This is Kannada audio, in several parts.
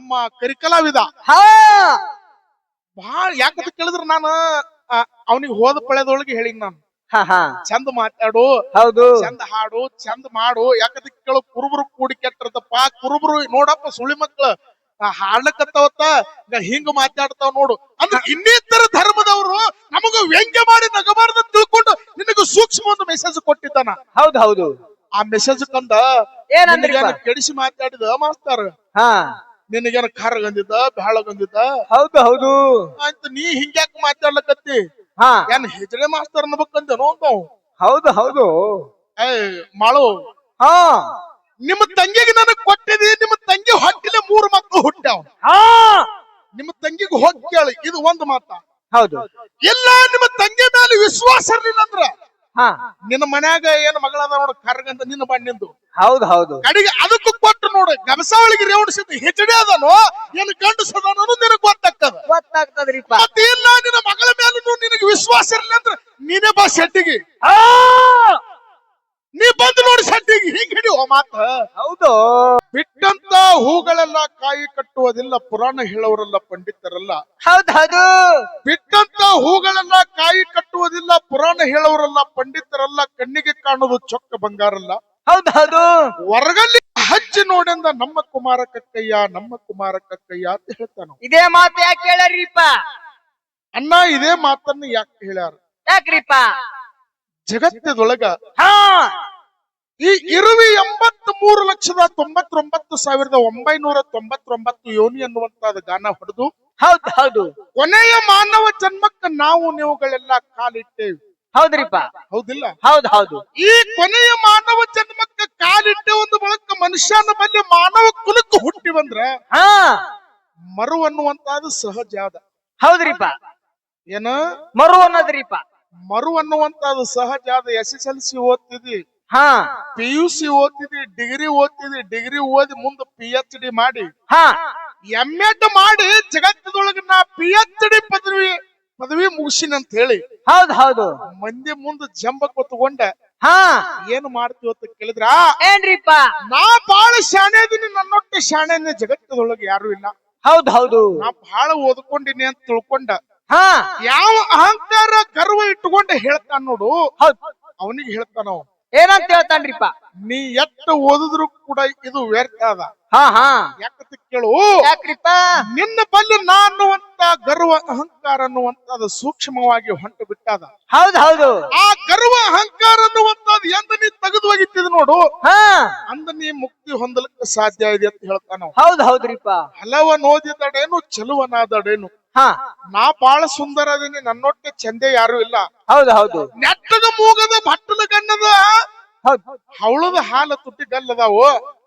ನಮ್ಮ ಕರಿಕಲಾವಿದ. ಬಹಳ ಯಾಕಂತ ಕೇಳಿದ್ರ ನಾನು ಅವನಿಗೆ ಹೋದ ಪಳೆದೊಳಗೆ ಹೇಳಿ ನಾನು. ಚಂದ ಮಾತಾಡು ಹೌದು. ಚಂದ ಹಾಡು ಚಂದ ಮಾಡು. ಯಾಕಂತ ಕೇಳು ಕುರುಬರು ಕೂಡಿ ಕೆಟ್ಟಿರ್ತಪ್ಪ ಕುರುಬರು ನೋಡಪ್ಪ ಸುಳಿ ಮಕ್ಳು. ಹಾಡ್ಲಕತ್ತವತ್ತ ಹಿಂಗ ಮಾತಾಡ್ತಾವ ನೋಡು. ಅಂದ್ರೆ ಇನ್ನಿತರ ಧರ್ಮದವರು ನಮಗ ವ್ಯಂಗ್ಯ ಮಾಡಿ ನಗಬಾರ್ದು ತಿಳ್ಕೊಂಡು ನಿನಗ ಸೂಕ್ಷ್ಮ ಒಂದು ಮೆಸೇಜ್ ಕೊಟ್ಟಿದ್ದಾನ. ಹೌದು ಹೌದು. ಆ ಮೆಸೇಜ್ ಕಂದ ಕೆಡಿಸಿ ಮಾತಾಡಿದ ಮಾಸ್ತಾರ? ಹಾ. ನಿನಗೇನ ಖಾರ ಗಂದಿದ್ದ ಬ್ಯಾಳ ಗಂದಿದ್ದ ಹೌದು ಹೌದು. ಅಂತ ನೀ ಹಿಂಗ್ಯಾಕ್ ಮಾತಾಡ್ಲಕತ್ತಿ? ಹಾ. ಏನ್ ಹೆಜ್ರೆ ಮಾಸ್ತರ್ ಅನ್ಬೇಕಂದೇನೋ ಅಂತಾವ್? ಹೌದು ಹೌದು. ಏ ಮಾಳು. ಹಾ. ನಿಮ್ಮ ತಂಗಿಗೆ ನನಗ್ ಕೊಟ್ಟಿದಿ ನಿಮ್ಮ ತಂಗಿ ಹೊಟ್ಟಿಲೆ ಮೂರು ಮಕ್ಕಳು ಹುಟ್ಟ್ಯಾವ. ಹಾ. ನಿಮ್ಮ ತಂಗಿಗೆ ಹೋಗಿ ಕೇಳಿ ಇದು ಒಂದು ಮಾತ. ಹೌದು. ಇಲ್ಲ ನಿಮ್ಮ ತಂಗಿ ಮೇಲೆ ವಿಶ್ವಾಸ ಇರ್ಲಿಲ್ಲ ಅಂದ್ರ ಹಾ. ನಿನ್ನ ಮನ್ಯಾಗ ಏನ್ ಮಗಳದ ನೋಡು ಕರ್ಗಂತ ನಿನ್ನ ಬಣ್ಣಿಂದು. ಹೌದು ಹೌದು. ಕಡೆಗೆ ಅದಕ್ಕೂ ಕೊಟ್ಟು ನೋಡು ಗಬಸಾವಳಿಗೆ ರೇವಣಿಸಿದ ಹೆಚಡಿ ಅದನು ಏನು ಗಂಡಸದನೋ ನಿನಗ್ ಗೊತ್ತಾಗ್ತದ. ಗೊತ್ತಾಗ್ತದ್ರಿಪ್ಪ. ಇಲ್ಲ ನಿನ್ನ ಮಗಳ ಮೇಲೂ ನಿನಗೆ ವಿಶ್ವಾಸ ಇರಲಿ ಅಂದ್ರ ನೀನೇ ಬಾ ಶೆಟ್ಟಿಗೆ. ನೀ ಬಂದು ನೋಡಿ ಶೆಟ್ಟಿಗೆ ಹಿಂಗ್ ಹಿಡಿಯುವ ಮಾತ. ಹೌದು. ಬಿಟ್ಟಂತ ಹೂಗಳೆಲ್ಲ ಕಾಯಿ ಕಟ್ಟುವುದಿಲ್ಲ ಪುರಾಣ ಹೇಳೋರಲ್ಲ ಪಂಡಿತರಲ್ಲ. ಹೌದು ಹೌದು. ಬಿಟ್ಟಂತ ಹೂಗಳೆಲ್ಲ ಕಾಯಿ ಕಟ್ಟುವುದಿಲ್ಲ ಪುರಾಣ ಹೇಳೋರಲ್ಲ ಪಂಡಿತರಲ್ಲ ಕಣ್ಣಿಗೆ ಕಾಣುವುದು ಚೊಕ್ಕ ಬಂಗಾರಲ್ಲ. ಹೌದು ಹೌದು. ಹೊರಗಲ್ಲಿ ಹಚ್ಚಿ ನೋಡಿಂದ ನಮ್ಮ ಕುಮಾರ ಕಕ್ಕಯ್ಯ ನಮ್ಮ ಕುಮಾರ ಕಕ್ಕಯ್ಯ ಅಂತ ಹೇಳ್ತಾನ ಇದೇ ಮಾತು ಯಾಕೆ ಹೇಳರಿಪ್ಪ? ಅಣ್ಣ ಇದೇ ಮಾತನ್ನ ಯಾಕೆ ಹೇಳ್ಯಾರ? ಯಾಕ್ರಿಪ್ಪ? ಜಗತ್ತದೊಳಗ ಹಾ. ಈ ಇರುವಿ ಎಂಬತ್ ಮೂರು ಲಕ್ಷದ ತೊಂಬತ್ತೊಂಬತ್ತು ಸಾವಿರದ ಒಂಬೈನೂರ ತೊಂಬತ್ತೊಂಬತ್ತು ಯೋನಿ ಅನ್ನುವಂತ ಗಾನ ಹೊಡೆದು ಹೌದು ಹೌದು. ಕೊನೆಯ ಮಾನವ ಜನ್ಮಕ್ಕೆ ನಾವು ನೀವುಗಳೆಲ್ಲ ಕಾಲಿಟ್ಟೇವೆ. ಹೌದ್ರಿಪ್ಪ. ಹೌದಿಲ್ಲ? ಹೌದು ಹೌದು. ಈ ಕೊನೆಯ ಮಾನವ ಜನ್ಮಕ್ಕೆ ಕಾಲಿಟ್ಟೆ ಒಂದು ಬಳಕ ಮನುಷ್ಯನ ಬಲ್ಲಿ ಮಾನವ ಕುಲಕ್ಕೆ ಹುಟ್ಟಿ ಬಂದ್ರ ಹಾ. ಮರು ಅನ್ನುವಂತಹ ಸಹಜ ಅದ ಹೌದ್ರಿಪ್ಪ. ಏನ? ಮರು ಅನ್ನೋದ್ರಿಪ್ಪ. ಮರು ಅನ್ನುವಂತಾದ ಸಹಜ ಅದ ಎಸ್ ಎಸ್ ಎಲ್ ಸಿ ಓದ್ತಿದಿ ಹಾ. ಪಿ ಯು ಸಿ ಓದ್ತಿದಿ ಡಿಗ್ರಿ ಓದ್ತಿದ್ವಿ ಡಿಗ್ರಿ ಓದಿ ಮುಂದೆ ಪಿ ಎಚ್ ಡಿ ಮಾಡಿ. ಹಾ. ಎಂ ಎಡ್ ಮಾಡಿ ಜಗತ್ತದೊಳಗ ನಾ ಪಿ ಎಚ್ ಡಿ ಪದವಿ ಪದವಿ ಮುಗಿಸಿನ ಅಂತ ಹೇಳಿ ಹೌದು ಹೌದು. ಮಂದಿ ಮುಂದೆ ಜಂಬ ಕೊತ್ಕೊಂಡ ಹಾ. ಏನ್ ಮಾಡ್ತೀವಿ ಅಂತ ಕೇಳಿದ್ರ? ಏನ್ರಿಪ್ಪ? ನಾ ಬಾಳ ಶಾಣೆ ಇದೀನಿ ನನ್ನೊಟ್ಟೆ ಶಾಣೆನೆ ಜಗತ್ತದೊಳಗೆ ಯಾರು ಇಲ್ಲ. ಹೌದು ಹೌದು. ನಾ ಬಹಳ ಓದ್ಕೊಂಡಿನಿ ಅಂತ ತಿಳ್ಕೊಂಡ. ಹಾ. ಯಾವ ಅಹಂಕಾರ ಗರ್ವ ಇಟ್ಟುಕೊಂಡು ಹೇಳ್ತಾನ ನೋಡು. ಹೌದು. ಅವನಿಗೆ ಹೇಳ್ತಾನ ಅವ, ಏನಂತ ಹೇಳ್ತಾನ್ರಿಪ್ಪ? ನೀ ಎತ್ತ ಓದಿದ್ರು ಕೂಡ ಇದು ವ್ಯರ್ಥ ಅದ. ಹಾ ಹಾ. ಯಾಕಂತ ಕೇಳು. ಯಾಕ್ರಿಪ್ಪ? ನಿನ್ನ ಬಲ್ಲಿ ನಾ ಅನ್ನುವಂತ ಗರ್ವ ಅಹಂಕಾರ ಅನ್ನುವಂತ ಸೂಕ್ಷ್ಮವಾಗಿ ಹೊಂಟು ಬಿಟ್ಟಾದ. ಹೌದು ಹೌದು. ಆ ಗರ್ವ ಅಹಂಕಾರ ಅನ್ನುವಂತದ್ ಎಂದ ನೀ ತೆಗೆದು ಒಗಿತಿದ್ ನೋಡು. ಹಾ. ಅಂದ ನೀ ಮುಕ್ತಿ ಹೊಂದಲಿಕ್ಕೆ ಸಾಧ್ಯ ಇದೆ ಅಂತ ಹೇಳ್ತಾನ ಹೌದ್ ಹೌದು ಹೌದ್ರಿಪ್ಪ. ಹಲವ ಓದಿದಡೇನು ಚೆಲುವನಾದಡೇನು. ಹಾ. ನಾ ಬಾಳ ಸುಂದರ ಅದೀನಿ ನನ್ನೊಟ್ಟಿಗೆ ಚಂದೆ ಯಾರು ಇಲ್ಲ. ಹೌದು ಹೌದು. ನೆಟ್ಟದ ಮೂಗದ ಭಟ್ಟದ ಗಣ್ಣದ ಹೌದು. ಹವಳದ ಹಾಲ ತುಟ್ಟಿ ಗಲ್ಲದಾವು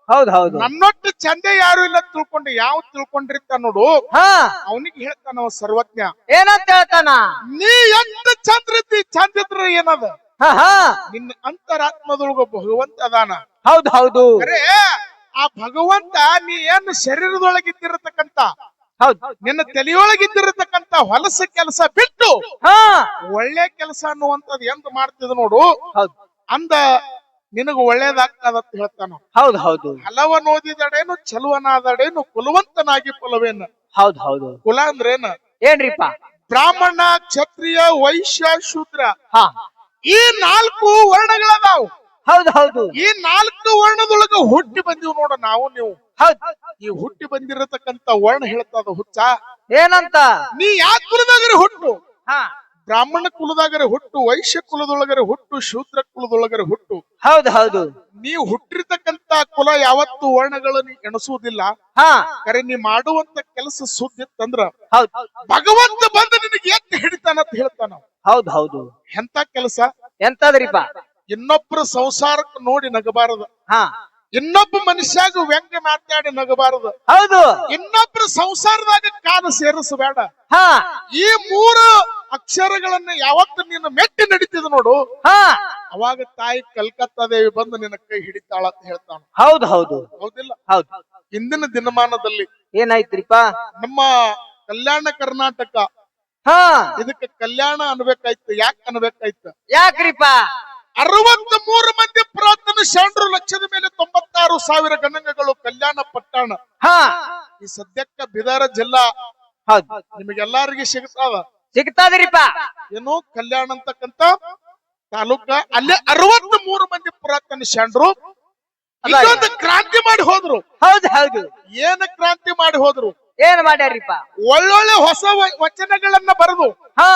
ಹೌದು ಹೌದು. ನನ್ನೊಟ್ಟೆ ಚಂದೆ ಯಾರು ಇಲ್ಲ ತಿಳ್ಕೊಂಡು ಯಾವ ತಿಳ್ಕೊಂಡಿರ್ತ ನೋಡು. ಹಾ. ಅವನಿಗೆ ಹೇಳ್ತಾನ ಅವ ಸರ್ವಜ್ಞ. ಏನಂತ ಹೇಳ್ತಾನ? ನೀ ಎಂತ ಚಂದ್ರ ಇದ್ದಿ? ಚಂದ ಇದ್ರ ಏನದ? ಹಾ ಹಾ. ನಿನ್ನ ಅಂತರಾತ್ಮದೊಳಗ ಭಗವಂತ ಅದಾನ. ಹೌದು ಹೌದು. ಅರೆ ಆ ಭಗವಂತ ನೀ ಏನು ಶರೀರದೊಳಗಿದ್ದಿರತಕ್ಕಂತ ಹೌದು. ನಿನ್ನ ತಲೆಯೊಳಗಿದ್ದಿರತಕ್ಕಂತ ಹೊಲಸ ಕೆಲಸ ಬಿಟ್ಟು ಹಾ. ಒಳ್ಳೆ ಕೆಲಸ ಅನ್ನುವಂಥದ್ದು ಎಂತ ಮಾಡ್ತಿದ್ ನೋಡು. ಹೌದು. ಅಂದ ನಿನಗ ಒಳ್ಳೇದಾಗ್ತದ ಅಂತ ಹೇಳ್ತಾನ ಹೌದು ಹೌದು. ಹಲವನ್ ಓದಿದಡೇನು ಚಲುವನಾದಡೇನು ಕುಲವಂತನಾಗಿ ಕುಲವೇನ ಹೌದು ಹೌದು. ಕುಲ ಅಂದ್ರೇನ? ಏನ್ರಿಪ್ಪ? ಬ್ರಾಹ್ಮಣ ಕ್ಷತ್ರಿಯ ವೈಶ್ಯ ಶೂದ್ರ. ಹಾ. ಈ ನಾಲ್ಕು ವರ್ಣಗಳದಾವ್. ಹೌದು ಹೌದು. ಈ ನಾಲ್ಕು ವರ್ಣದೊಳಗ ಹುಟ್ಟಿ ಬಂದಿವ್ ನೋಡ ನಾವು ನೀವು. ಹೌದು. ಈ ಹುಟ್ಟಿ ಬಂದಿರತಕ್ಕಂತ ವರ್ಣ ಹೇಳ್ತದ ಹುಚ್ಚ. ಏನಂತ? ನೀ ಯಾವ ಕುಲದಾಗರೆ ಹುಟ್ಟು? ಹಾ. ಬ್ರಾಹ್ಮಣ ಕುಲದಾಗರೆ ಹುಟ್ಟು ವೈಶ್ಯ ಕುಲದೊಳಗರೆ ಹುಟ್ಟು ಶೂದ್ರ ಕುಲದೊಳಗರೆ ಹುಟ್ಟು. ಹೌದು ಹೌದು. ನೀವು ಹುಟ್ಟಿರ್ತಕ್ಕಂತ ಕುಲ ಯಾವತ್ತು ವರ್ಣಗಳನ್ನು ಎಣಿಸುವುದಿಲ್ಲ. ಹಾ. ಕರೆ ನೀ ಮಾಡುವಂತ ಕೆಲಸ ಸುದ್ದಿತ್ತಂದ್ರ ಹೌದು. ಭಗವಂತ ಬಂದು ನಿನಗೆ ಎತ್ತ ಹಿಡಿತಾನ ಅಂತ ಹೇಳ್ತಾನ. ಹೌದು ಹೌದು. ಎಂತ ಕೆಲಸ? ಎಂತದ್ರಿಪ್ಪ ಇನ್ನೊಬ್ಬರ ಸಂಸಾರಕ್ಕೆ ನೋಡಿ ನಗಬಾರದು. ಹಾ. ಇನ್ನೊಬ್ಬ ಮನುಷ್ಯಾಗ ವ್ಯಂಗ್ಯ ಮಾತಾಡಿ ನಗಬಾರದು. ಹೌದು. ಇನ್ನೊಬ್ಬರ ಸಂಸಾರದಾಗ ಕಾಲ ಸೇರಿಸಬೇಡ. ಹಾ. ಈ ಮೂರು ಅಕ್ಷರಗಳನ್ನ ಯಾವತ್ತ ನೀನು ಮೆಟ್ಟಿ ನಡೀತಿದ್ ನೋಡು. ಹಾ. ಅವಾಗ ತಾಯಿ ಕಲ್ಕತ್ತಾ ದೇವಿ ಬಂದು ನಿನ್ನ ಕೈ ಹಿಡಿತಾಳ ಅಂತ ಹೇಳ್ತಾನ ಹೌದು ಹೌದು. ಹೌದಿಲ್ಲ? ಹೌದು. ಇಂದಿನ ದಿನಮಾನದಲ್ಲಿ ಏನಾಯ್ತ್ರಿಪ್ಪ? ನಮ್ಮ ಕಲ್ಯಾಣ ಕರ್ನಾಟಕ. ಹಾ. ಇದಕ್ಕೆ ಕಲ್ಯಾಣ ಅನ್ಬೇಕಾಯ್ತು ಯಾಕೆ ಅನ್ಬೇಕಾಯ್ತು? ಯಾಕ್ರಿಪ್ಪ? ಅರವತ್ತ ಮೂರು ಮಂದಿ ಪುರಾತನ ಶಾಂಡ್ರು ಲಕ್ಷದ ಮೇಲೆ ತೊಂಬತ್ತಾರು ಸಾವಿರ ಗಣಂಗಗಳು ಕಲ್ಯಾಣ ಪಟ್ಟಣ. ಹಾ. ಈ ಸದ್ಯಕ್ಕ ಬಿದಾರ ಜಿಲ್ಲಾ. ಹೌದು. ನಿಮಗೆಲ್ಲರಿಗೆ ಸಿಗ್ತಾವ ಸಿಗ್ತದ್ರಿಪ್ಪ. ಏನು ಕಲ್ಯಾಣ ಅಂತಕ್ಕಂತ ತಾಲೂಕ. ಅಲ್ಲೇ ಅರವತ್ತ ಮೂರು ಮಂದಿ ಪುರಾತನ ಶಾಂಡ್ರು ಅಲ್ಲ. ಇಲ್ಲೊಂದು ಕ್ರಾಂತಿ ಮಾಡಿ ಹೋದ್ರು. ಹೌದು ಹೌದು. ಏನ ಕ್ರಾಂತಿ ಮಾಡಿ ಹೋದ್ರು? ಏನ್ ಮಾಡ್ಯಾರಿಪ್ಪ ಒಳ್ಳೊಳ್ಳೆ ಹೊಸ ವ- ವಚನಗಳನ್ನ ಬರೆದು ಹಾ.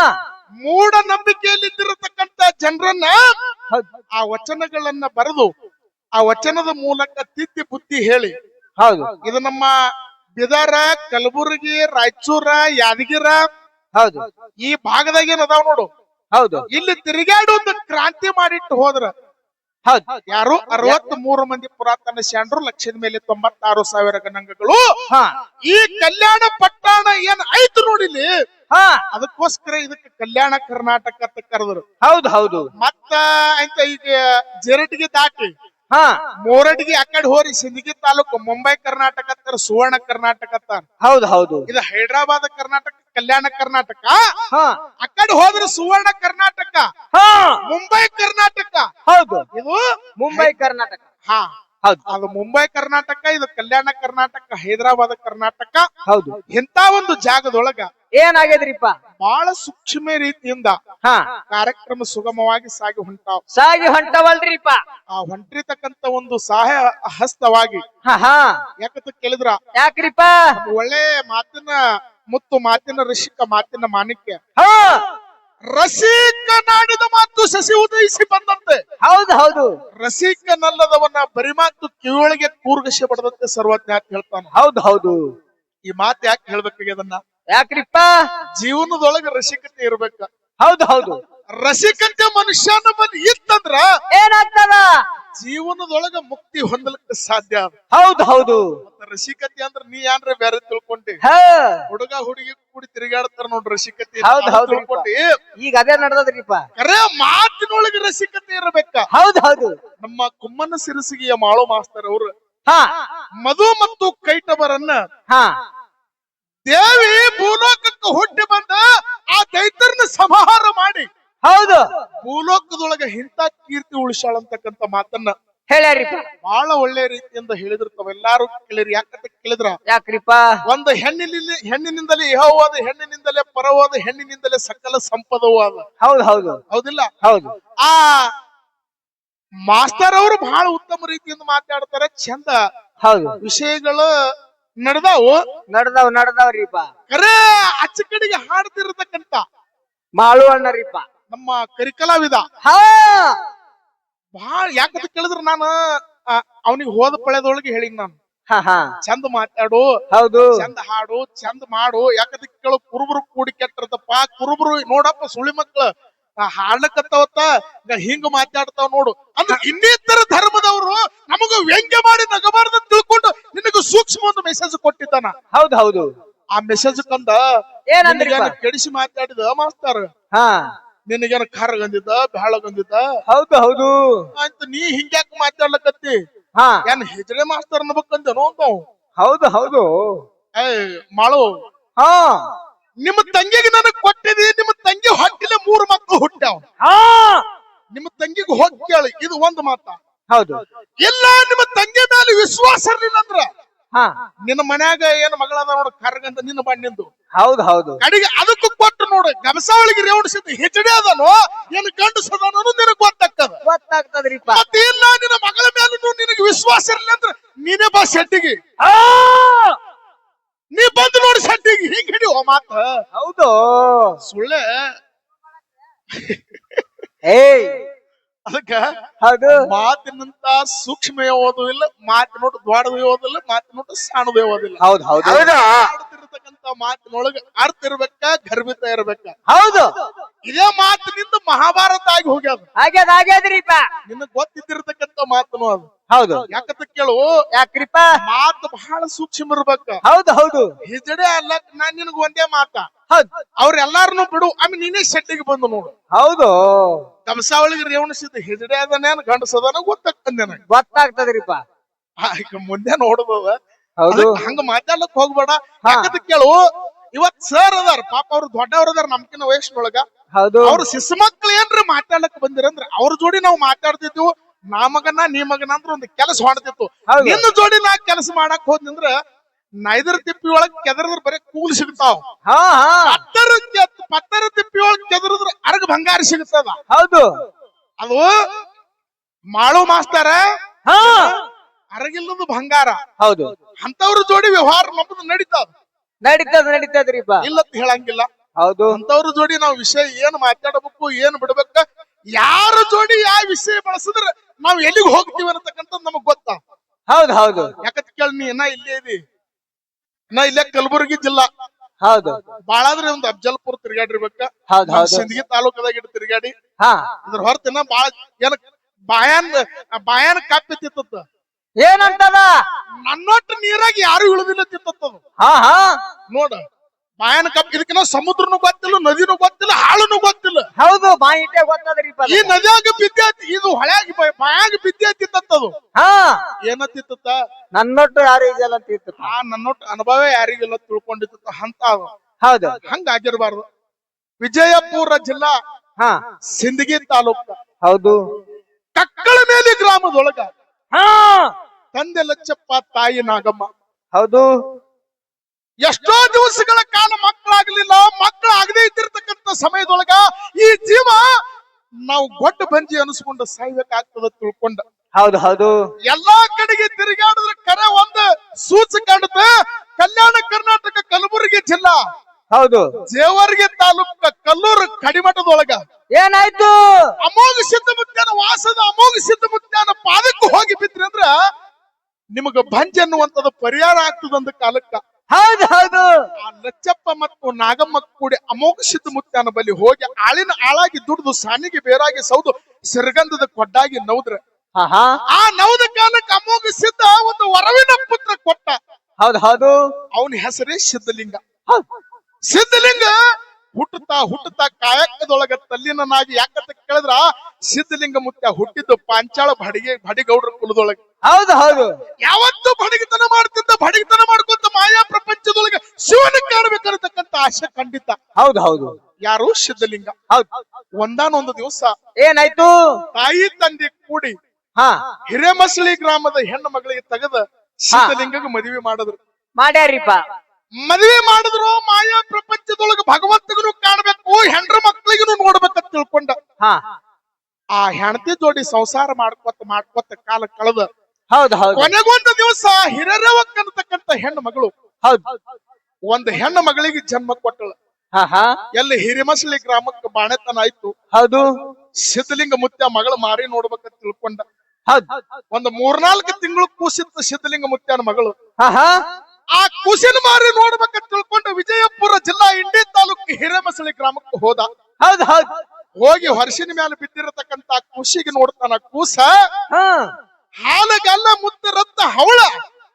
ಮೂಢ ನಂಬಿಕೆಯಲ್ಲಿದ್ದಿರತಕ್ಕಂತ ಜನರನ್ನ ಆ ವಚನಗಳನ್ನ ಬರೆದು ಆ ವಚನದ ಮೂಲಕ ತಿದ್ದಿ ಬುದ್ಧಿ ಹೇಳಿ. ಹೌದು. ಇದು ನಮ್ಮ ಬಿದರ ಕಲಬುರಗಿ ರಾಯಚೂರ ಯಾದಗಿರ ಹೌದು. ಈ ಭಾಗದಾಗ ಏನ್ ಅದಾವ ನೋಡು. ಹೌದು. ಇಲ್ಲಿ ತಿರುಗಾಡಿ ಒಂದು ಕ್ರಾಂತಿ ಮಾಡಿಟ್ಟು ಹೋದ್ರ ಹೌದು. ಯಾರು? ಅರವತ್ ಮೂರು ಮಂದಿ ಪುರಾತನ ಶಾಂಡ್ರು ಲಕ್ಷದ ಮೇಲೆ ತೊಂಬತ್ತಾರು ಸಾವಿರ ಗಣಂಗಗಳು. ಹಾ. ಈ ಕಲ್ಯಾಣ ಪಟ್ಟಣ ಏನ್ ಐತು ನೋಡಿಲಿ ಹಾ. ಅದಕ್ಕೋಸ್ಕರ ಇದಕ್ಕೆ ಕಲ್ಯಾಣ ಕರ್ನಾಟಕ ಅಂತ ಕರೆದ್ರು. ಹೌದು ಹೌದು. ಮತ್ತ ಅಂತ ಈಗ ಜರಟಿಗೆ ದಾಟಿ ಹಾ. ಮೋರಟಿಗೆ ಆ ಕಡೆ ಹೋರಿ ಸಿಂದಗಿ ತಾಲೂಕು ಮುಂಬೈ ಕರ್ನಾಟಕ ಸುವರ್ಣ ಕರ್ನಾಟಕ ಅಂತ ಹೌದು ಹೌದು. ಇದು ಹೈದರಾಬಾದ್ ಕರ್ನಾಟಕ ಕಲ್ಯಾಣ ಕರ್ನಾಟಕ ಹಾ. ಆ ಕಡೆ ಹೋದ್ರೆ ಸುವರ್ಣ ಕರ್ನಾಟಕ ಹಾ. ಮುಂಬೈ ಕರ್ನಾಟಕ. ಹೌದು. ಇದು ಮುಂಬೈ ಕರ್ನಾಟಕ. ಹಾ. ಹೌದು. ಅದು ಮುಂಬೈ ಕರ್ನಾಟಕ ಇದು ಕಲ್ಯಾಣ ಕರ್ನಾಟಕ ಹೈದರಾಬಾದ್ ಕರ್ನಾಟಕ. ಹೌದು. ಇಂತ ಒಂದು ಜಾಗದೊಳಗ ಏನಾಗ್ಯದ್ರಿಪ್ಪ ಬಹಳ ಸೂಕ್ಷ್ಮ ರೀತಿಯಿಂದ ಹಾ. ಕಾರ್ಯಕ್ರಮ ಸುಗಮವಾಗಿ ಸಾಗಿ ಹೊಂಟಾವ್. ಸಾಗಿ ಹೊಂಟವಲ್ರಿಪ್ಪ. ಆ ಹೊಂಟಿರ್ತಕ್ಕಂತ ಒಂದು ಸಹಾಯ ಹಸ್ತವಾಗಿ ಯಾಕಂತ ಕೇಳಿದ್ರ? ಯಾಕ್ರಿಪ್ಪ? ಒಳ್ಳೆ ಮಾತಿನ ಮುತ್ತು ಮಾತಿನ ರಸಿಕ ಮಾತಿನ ಮಾಣಿಕ್ಯ. ಹಾ. ರಸಿಕ ನಾಡಿದ ಮಾತು ಸಸಿ ಉದಯಿಸಿ ಬಂದಂತೆ. ಹೌದು ಹೌದು. ರಸಿಕನಲ್ಲದವನ್ನ ಬರಿ ಮಾತು ಕಿವಿಯೊಳಗೆ ಕೂರ್ಗಸಿ ಪಡೆದಂತೆ ಸರ್ವಜ್ಞ ಅಂತ ಹೇಳ್ತಾನ. ಹೌದು ಹೌದು. ಈ ಮಾತು ಯಾಕೆ ಹೇಳ್ಬೇಕಾಗ್ಯದನ್ನ? ಯಾಕ್ರಿಪ್ಪ? ಜೀವನದೊಳಗೆ ರಸಿಕತೆ ಇರ್ಬೇಕ. ಹೌದು ಹೌದು. ರಸಿಕತೆ ಮನುಷ್ಯನ ಇತ್ತಂದ್ರ ಏನಾಗ್ತದ? ಜೀವನದೊಳಗ ಮುಕ್ತಿ ಹೊಂದಲಿಕ್ಕೆ ಸಾಧ್ಯ ಹೌದು ಹೌದು. ರಸಿಕತೆ ಅಂದ್ರ ನೀ ಯಾನ್ರ ಬೇರೆ ತಿಳ್ಕೊಂಡಿ. ಹಾ. ಹುಡುಗ ಹುಡುಗಿ ಕೂಡಿ ತಿರುಗಾಡ್ತಾರ ನೋಡ್ರಿ ರಸಿಕತೆ. ಹೌದು ಹೌದು. ತಿಳ್ಕೊಂಡಿ. ಈಗ ಅದೇ ನಡೆದ್ರಿಪ್ಪ ಕರೆ ಮಾತಿನೊಳಗೆ ರಸಿಕತೆ ಇರಬೇಕ. ಹೌದು ಹೌದು. ನಮ್ಮ ಕುಮ್ಮನ ಸಿರಸಿಗೆಯ ಮಾಳು ಮಾಸ್ತರ್ ಅವರು. ಹಾ. ಮಧು ಮತ್ತು ಕೈಟಬರನ್ನ ಹಾ. ದೇವಿ ಭೂಲೋಕಕ್ಕೆ ಹುಟ್ಟಿ ಬಂದ ಆ ದೈತರನ್ನ ಸಂಹಾರ ಮಾಡಿ ಹೌದು. ಭೂಲೋಕದೊಳಗೆ ಇಂಥ ಕೀರ್ತಿ ಉಳಿಸಾಳಂತಕ್ಕಂತ ಮಾತನ್ನ ಹೇಳ್ಯಾರಿಪ್ಪ ಬಹಳ ಒಳ್ಳೆ ರೀತಿಯಿಂದ ಹೇಳಿದ್ರು ತಾವೆಲ್ಲಾರು ಕೇಳಿರಿ. ಯಾಕಂತ ಕೇಳಿದ್ರ? ಯಾಕ್ರಿಪ್ಪ? ಒಂದು ಹೆಣ್ಣಿನಿಂದ ಹೆಣ್ಣಿನಿಂದಲೇ ಯಹೋವಾದ ಹೆಣ್ಣಿನಿಂದಲೇ ಪರವಾದ ಹೆಣ್ಣಿನಿಂದಲೇ ಸಕಲ ಸಂಪದವಾದ. ಹೌದು ಹೌದು. ಹೌದಿಲ್ಲ? ಹೌದು. ಆ ಮಾಸ್ತರ್ ಅವರು ಬಹಳ ಉತ್ತಮ ರೀತಿಯಿಂದ ಮಾತಾಡ್ತಾರೆ. ಚಂದ ಹೌದು. ವಿಷಯಗಳು ನಡೆದಾವು. ನಡ್ದಾವ್ ನಡೆದವ್ರಿಪ ಕರೆ ಅಚ್ಚ ಕಡೆಗೆ ಹಾಡ್ತಿರತಕ್ಕಂತ ಮಾಳು ಅಣ್ಣರಿಪ್ಪ. ನಮ್ಮ ಕರಿಕಲಾವಿದ. ಬಹಳ ಯಾಕಂತ ಕೇಳಿದ್ರ ನಾನು ಅವನಿಗೆ ಹೋದ ಪಳೆದೊಳಗೆ ಹೇಳಿ ನಾನು. ಚಂದ ಮಾತಾಡು ಹೌದು. ಚಂದ ಹಾಡು ಚಂದ ಮಾಡು. ಯಾಕಂತ ಕೇಳು ಕುರುಬರು ಕೂಡಿ ಕೆಟ್ಟಿರ್ತಪ್ಪ ಕುರುಬರು ನೋಡಪ್ಪ ಸುಳಿ ಮಕ್ಳು. ಹಾಡ್ಲಕತ್ತವತ್ತ ಹಿಂಗ ಮಾತಾಡ್ತಾವ ನೋಡು. ಅಂದ್ರೆ ಇನ್ನಿತರ ಧರ್ಮದವರು ನಮಗ ವ್ಯಂಗ್ಯ ಮಾಡಿ ನಗಬಾರ್ದು ತಿಳ್ಕೊಂಡು ನಿನಗ ಸೂಕ್ಷ್ಮ ಒಂದು ಮೆಸೇಜ್ ಕೊಟ್ಟಿದ್ದಾನ. ಹೌದು ಹೌದು. ಆ ಮೆಸೇಜ್ ಕಂದ ಕೆಡಿಸಿ ಮಾತಾಡಿದ ಮಾಸ್ತಾರ? ಹಾ. ನಿನಗೇನ ಖಾರ ಗಂದಿದ್ದ ಬ್ಯಾಳ ಗಂದಿದ್ದ ಹೌದು ಹೌದು. ಅಂತ ನೀ ಹಿಂಗ್ಯಾಕ್ ಮಾತಾಡ್ಲಕತ್ತಿ? ಹಾ. ಏನ್ ಹೆಜಡೆ ಮಾಸ್ತರ್ ಅನ್ಬೇಕಂದೇನೋ ಅಂದವ್. ಹೌದು ಹೌದು. ಏ ಮಾಳು. ಹಾ. ನಿಮ್ಮ ತಂಗಿಗೆ ನನಗ್ ಕೊಟ್ಟಿದಿ ನಿಮ್ಮ ತಂಗಿ ಹೊಟ್ಟಿಲೆ ಮೂರು ಮಕ್ಕಳು ಹುಟ್ಟ್ಯಾವ. ಹಾ. ನಿಮ್ಮ ತಂಗಿಗೆ ಹೋಗಿ ಕೇಳಿ ಇದು ಒಂದು ಮಾತ. ಹೌದು. ಇಲ್ಲ ನಿಮ್ಮ ತಂಗಿ ಮೇಲೆ ವಿಶ್ವಾಸ ಇರ್ಲಿಲ್ಲ ಅಂದ್ರ ಹಾ. ನಿನ್ನ ಮನ್ಯಾಗ ಏನ್ ಮಗಳದ ನೋಡ ಕರ್ಗಂತ ನಿನ್ನ ಬಣ್ಣಿಂದು. ಹೌದು ಹೌದು. ಕಡೆಗೆ ಅದಕ್ಕೂ ಕೊಟ್ಟು ನೋಡು ಗಮಸಾವಳಿಗೆ ರೇವಣಿಸಿದ ಹೆಚಡಿ ಅದನೋ ಏನ್ ಗಂಡಸದನೋ ನಿನಗ್ ಗೊತ್ತಾಗ್ತದ. ಗೊತ್ತಾಗ್ತದ್ರಿಪ್ಪ. ಮತ್ತೆ ಇಲ್ಲ ನಿನ್ನ ಮಗಳ ಮೇಲೂ ನಿನಗೆ ವಿಶ್ವಾಸ ಇರಲಿಲ್ಲ ಅಂದ್ರೆ ನೀನೇ ಬಾ ಶೆಟ್ಟಿಗೆ. ಆ! ನೀ ಬಂದು ನೋಡಿ ಶೆಟ್ಟಿಗೆ ಹಿಂಗ್ ಹಿಡಿ ಹೋ ಮಾತ. ಹೌದು. ಸುಳ್ಳೆ. ಏಯ್. ಅದಕ್ಕ ಹೌದು. ಮಾತಿನಂತ ಸೂಕ್ಷ್ಮ ಓದುವಿಲ್ಲ ಮಾತಿನೋಟ ದೊಡ್ಡದು ಓದಿಲ್ಲ ಮಾತಿನೋಟ ಸಣ್ಣದು ಓದಿಲ್ಲ ಹೌದು ಹೌದು. ಆಡ್ತಿರ್ತಕ್ಕಂತ ಮಾತಿನೊಳಗ ಅರ್ಥ ಇರ್ಬೇಕ ಗರ್ಭಿತ ಇರ್ಬೇಕ. ಹೌದು. ಇದೇ ಮಾತಿನಿಂದ ಮಹಾಭಾರತ ಆಗಿ ಹೋಗ್ಯದ. ಆಗ್ಯದ ಹಾಗೆ ನಿನ್ನ ಗೊತ್ತಿದ್ದಿರ್ತಕ್ಕಂತ ಮಾತನು ಅದು. ಹೌದು. ಯಾಕಂತ ಕೇಳು ಯಾಕ್ರಿಪ ಮಾತು ಬಹಳ ಸೂಕ್ಷ್ಮ ಇರ್ಬೇಕು. ಹೌದು ಹೌದು. ಹಿಜಡೆ ಅಲ್ಲ ನಾನ್ ನಿನಗ್ ಒಂದೇ ಮಾತ. ಹೌದು. ಅವ್ರೆಲ್ಲಾರನು ಬಿಡು ಆಮೇಲೆ ನೀನೇ ಶೆಟ್ಟಿಗೆ ಬಂದು ನೋಡು. ಹೌದು. ಕಂಸಾವಳಿಗೆ ರೇವಣಿಸಿದ ಹಿಜಡೆ ಅದನೇನ್ ಗಂಡಸದನ ಗೊತ್ತಾಗ್ತದೆ ನನಗೆ. ಗೊತ್ತಾಗ್ತದ್ರಿಪ್ಪ. ಮುಂದೆ ನೋಡುದದ ಹೌದು. ಹಂಗ ಮಾತಾಡ್ಲಕ್ ಹೋಗ್ಬೇಡ. ಯಾಕಂತ ಕೇಳು ಇವತ್ ಸರ್ ಅದಾರ ಪಾಪ ಅವ್ರು ದೊಡ್ಡವ್ರ ಅದಾರ ನಮ್ಕಿನ ವಯಸ್ಸಿನೊಳಗ. ಹೌದು. ಅವ್ರ ಶಿಶು ಮಕ್ಳು ಏನ್ರಿ ಮಾತಾಡಕ್ ಬಂದಿರಂದ್ರ ಅವ್ರ ಜೋಡಿ ನಾವು ಮಾತಾಡ್ತಿದ್ವು. ನಾ ಮಗನ ನೀ ಮಗನ ಅಂದ್ರ ಒಂದು ಕೆಲಸ ಮಾಡ್ತಿತ್ತು. ನಿನ್ನ ಜೋಡಿ ನಾ ಕೆಲಸ ಮಾಡಕ್ ಹೋದ್ನಂದ್ರ ನೈದರ ತಿಪ್ಪಿ ಒಳಗ್ ಕೆದರದ್ರ ಬರೀ ಕೂಲ್ ಸಿಗ್ತಾವ್. ಹಾ ಹಾ. ಪತ್ತರ ಪತ್ತರ ತಿಪ್ಪಿ ಒಳಗ್ ಕೆದರದ್ರ ಅರ್ಗ ಬಂಗಾರ ಸಿಗ್ತದ. ಹೌದು. ಅದು ಮಾಳು ಮಾಸ್ತಾರ ಹಾ. ಅರಗಿಲ್ಲದ ಬಂಗಾರ. ಹೌದು. ಅಂತವ್ರ ಜೋಡಿ ವ್ಯವಹಾರ ನಮ್ದು ನಡೀತದ. ನಡೀತದ ನಡೀತದ್ರಿಪ್ಪ. ಇಲ್ಲತ್ ಹೇಳಂಗಿಲ್ಲ. ಹೌದು. ಅಂತವ್ರ ಜೋಡಿ ನಾವು ವಿಷಯ ಏನ್ ಮಾತಾಡಬೇಕು ಏನ್ ಬಿಡ್ಬೇಕ ಯಾರ ಜೋಡಿ ಯಾವ ವಿಷಯ ಬಳಸಿದ್ರ ನಾವ್ ಎಲ್ಲಿಗೆ ಹೋಗ್ತೀವಿ ಅನ್ನತಕ್ಕಂಥದ್ದು ನಮಗ್ ಗೊತ್ತ? ಹೌದು ಹೌದು. ಯಾಕತ್ ಕೇಳಿ ನೀ ಇನ್ನ ಇಲ್ಲೇ ಇದಿ. ನಾ ಇಲ್ಲೇ ಕಲಬುರಗಿ ಜಿಲ್ಲಾ. ಹೌದು. ಬಾಳಾದ್ರೆ ಒಂದು ಅಫ್ಜಲ್ಪುರ್ ತಿರ್ಗಾಡಿರ್ಬೇಕ ಹೌದು ಹೌದು. ಸಿಂದಗಿ ತಾಲೂಕದಾಗ ಇಟ್ಟು ತಿರ್ಗಾಡಿ ಹಾ. ಅದ್ರ ಹೊರತಿನ ಬಾಳ ಏನ ಬಾಯನ್ ಬಾಯನ್ ಕಾಪಿ ತಿತ್ತ ಏನಂತದ? ನನ್ನೊಟ್ಟು ನೀರಾಗಿ ಯಾರು ಇಳುದಿಲ್ಲ ತಿತ್ತ ಹಾ ಹಾ. ನೋಡ. ಬಾಯಾನ ಕಪ್ ಇದಕ್ಕಿನ ಸಮುದ್ರನು ಗೊತ್ತಿಲ್ಲ ನದಿನು ಗೊತ್ತಿಲ್ಲ ಹಾಳುನು ಗೊತ್ತಿಲ್ಲ. ಹೌದು ಮಾಹಿತಿ ಗೊತ್ತದ್ರಿ ಈ ನದಿಯಾಗ ಬಿದ್ದೈತಿ ಇದು ಹೊಳ್ಯಾಗ ಮಾಯಾಗ ಬಿದ್ದೈತಿ ಅದು ಹಾ. ಏನತ್ತಿತ್ತ ನನ್ನೊಟ್ಟು ಯಾರಿಗೆಲ್ಲ ತಿತ್ತು ಆ ನನ್ನೊಟ್ಟು ಅನುಭವ ಯಾರಿಗೆಲ್ಲ ತಿಳ್ಕೊಂಡಿತ್ತ ಹಂತ ಅದು. ಹೌದು. ಹಂಗ ಆಗಿರ್ಬಾರ್ದು. ವಿಜಯಪುರ ಜಿಲ್ಲಾ ಹಾ. ಸಿಂದಗಿ ತಾಲೂಕ. ಹೌದು. ಕಕ್ಕಳ ಮೇಲೆ ಗ್ರಾಮದೊಳಗ. ಹಾ. ತಂದೆ ಲಚ್ಚಪ್ಪ ತಾಯಿ ನಾಗಮ್ಮ. ಹೌದು. ಎಷ್ಟೋ ದಿವಸಗಳ ಕಾಲ ಮಕ್ಕಳಾಗ್ಲಿಲ್ಲ ಮಕ್ಕಳು ಆಗದೆ ಇದ್ದಿರ್ತಕ್ಕಂಥ ಸಮಯದೊಳಗ ಈ ಜೀವ ನಾವು ಗೊಡ್ಡ ಬಂಜಿ ಅನಿಸ್ಕೊಂಡು ಸಾಯ್ಬೇಕಾಗ್ತದ ತಿಳ್ಕೊಂಡ. ಹೌದು ಹೌದು. ಎಲ್ಲಾ ಕಡೆಗೆ ತಿರುಗಾಡಿದ್ರೆ ಕರೆ ಒಂದು ಸೂಚ ಕಾಣುತ್ತೆ. ಕಲ್ಯಾಣ ಕರ್ನಾಟಕ ಕಲಬುರಗಿ ಜಿಲ್ಲಾ. ಹೌದು. ಜೇವರ್ಗಿ ತಾಲೂಕ ಕಲ್ಲೂರು ಕಡಿಮಠದೊಳಗ. ಏನಾಯ್ತು? ಅಮೋಘ ಸಿದ್ಧಮುತ್ಯಾನ ವಾಸದ ಅಮೋಘ ಸಿದ್ಧಮುತ್ಯಾನ ಪಾದಕ್ಕೂ ಹೋಗಿ ಬಿದ್ರಿ ಅಂದ್ರ ನಿಮಗ ಭಂಜ್ ಅನ್ನುವಂಥದ್ದು ಪರಿಹಾರ ಆಗ್ತದಂದ ಕಾಲಕ್ಕ. ಹೌದು ಹೌದು. ಆ ಲಚ್ಚಪ್ಪ ಮತ್ತು ನಾಗಮ್ಮ ಕೂಡಿ ಅಮೋಘ ಸಿದ್ಧ ಮುತ್ಯಾನ ಬಳಿ ಹೋಗಿ ಆಳಿನ ಆಳಾಗಿ ದುಡ್ದು ಸಾನಿಗೆ ಬೇರಾಗಿ ಸೌದು ಸಿರಗಂಧದ ಕೊಡ್ಡಾಗಿ ನೌದ್ರ. ಹಾ ಹಾ ಆ ನೌದ ಕಾಲಕ್ಕೆ ಅಮೋಘ ಸಿದ್ಧ ಒಂದು ವರವಿನ ಪುತ್ರ ಕೊಟ್ಟ. ಹೌದು ಹೌದು. ಅವನ ಹೆಸರೇ ಸಿದ್ಧಲಿಂಗ. ಸಿದ್ಧಲಿಂಗ ಹುಟ್ಟುತ್ತಾ ಹುಟ್ಟುತ್ತಾ ಕಾಯಕದೊಳಗ ತಲ್ಲಿನನಾಗಿ ಯಾಕಂತ ಕೇಳಿದ್ರ ಸಿದ್ಧಲಿಂಗ ಮುತ್ಯ ಹುಟ್ಟಿದ್ದು ಪಾಂಚಾಳ ಬಡಿಗೆ ಬಡಿಗೌಡ್ರ ಕುಲದೊಳಗೆ. ಹೌದು ಹೌದು. ಯಾವತ್ತು ಬಡಗಿತನ ಮಾಡ್ತಿದ್ದ ಬಡಗಿತನ ಮಾಡ್ಕೊಂತ ಮಾಯಾ ಪ್ರಪಂಚದೊಳಗೆ ಶಿವನ ಕಾಣಬೇಕನ್ನತಕ್ಕಂತ ಆಸೆ ಖಂಡಿತ ಹೌದು ಹೌದು. ಯಾರು? ಸಿದ್ಧಲಿಂಗ. ಹೌದು. ಒಂದಾನೊಂದು ದಿವಸ ಏನಾಯ್ತು? ತಾಯಿ ತಂದೆ ಕೂಡಿ ಹಾ. ಹಿರೇಮಸಳಿ ಗ್ರಾಮದ ಹೆಣ್ಣು ಮಗಳಿಗೆ ತೆಗೆದ ಸಿದ್ಧಲಿಂಗಗೆ ಮದುವೆ ಮಾಡಿದ್ರು. ಮಾಡ್ಯಾರಿಪ್ಪ. ಮದುವೆ ಮಾಡಿದ್ರು ಮಾಯಾ ಪ್ರಪಂಚದೊಳಗೆ ಭಗವಂತಗೂ ಕಾಣಬೇಕು ಹೆಂಡ್ರ ಮಕ್ಳಿಗೂ ನೋಡ್ಬೇಕಂತ ತಿಳ್ಕೊಂಡ. ಹಾ. ಆ ಹೆಣತಿ ಜೋಡಿ ಸಂಸಾರ ಮಾಡ್ಕೊತ ಮಾಡ್ಕೊತ ಕಾಲ ಕಳೆದ ಹೌದು ಹೌದು. ಕೊನೆಗೊಂದು ದಿವಸ ಹಿರರವಕ್ ಅನ್ನತಕ್ಕಂತ ಹೆಣ್ಣು ಮಗಳು ಹೌದು. ಒಂದು ಹೆಣ್ಣು ಮಗಳಿಗೆ ಜನ್ಮ ಕೊಟ್ಟಳು. ಹಾ ಹಾ. ಎಲ್ಲಿ ಹಿರಿಮಸಳಿ ಗ್ರಾಮಕ್ಕೆ ಬಾಣೆತನ ಆಯ್ತು. ಹೌದು. ಸಿದ್ಧಲಿಂಗ ಮುತ್ಯ ಮಗಳ ಮಾರಿ ನೋಡ್ಬೇಕಂತ ತಿಳ್ಕೊಂಡ. ಹೌದು. ಒಂದು ಮೂರ್ನಾಲ್ಕು ತಿಂಗಳು ಕೂಸಿತ್ತು ಸಿದ್ಧಲಿಂಗ ಮುತ್ಯನ ಮಗಳು. ಹಾ ಹಾ. ಆ ಕೂಸಿನ ಮಾರಿ ನೋಡ್ಬೇಕಂತ ತಿಳ್ಕೊಂಡು ವಿಜಯಪುರ ಜಿಲ್ಲಾ ಇಂಡಿ ತಾಲೂಕು ಹಿರೇಮಸಳಿ ಗ್ರಾಮಕ್ಕೆ ಹೋದ. ಹೌದು ಹೌದು. ಹೋಗಿ ಹೊರಸಿನ ಮೇಲೆ ಬಿದ್ದಿರತಕ್ಕಂತ ಕೂಸಿಗೆ ನೋಡ್ತಾನ ಕೂಸ. ಹಾ. ಹಾಲಗಲ್ಲ ಮುತ್ತ ಹೌಳ. ಹವಳ